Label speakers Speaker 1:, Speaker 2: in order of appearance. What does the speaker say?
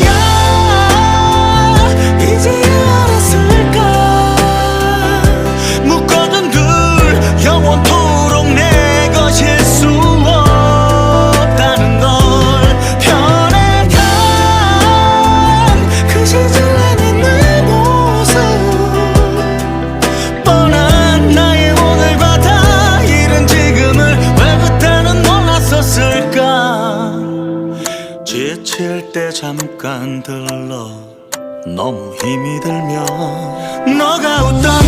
Speaker 1: 나의 지칠 때 잠깐 들러 너무 힘이 들면 너가 웃던